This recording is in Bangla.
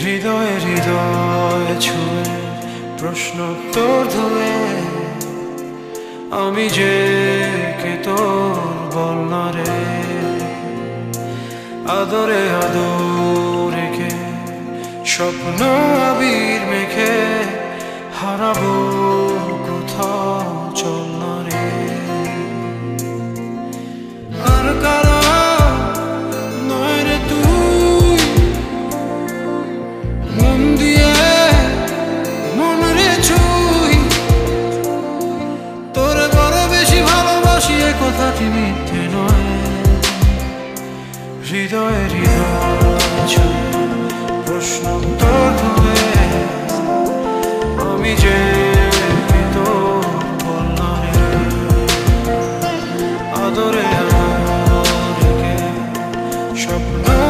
হৃদয়ে হৃদয় ছুঁয়ে প্রশ্ন তোর ধুয়ে আমি যে কে তোর বল না রে আদরে আদর রেখে স্বপ্ন আবির মেখে হারাবো মিথ্যে মিথ্যে নয় হৃদয়ে হৃদয় প্রশ্ন তোর হয়ে আমি যে আদরে স্বপ্ন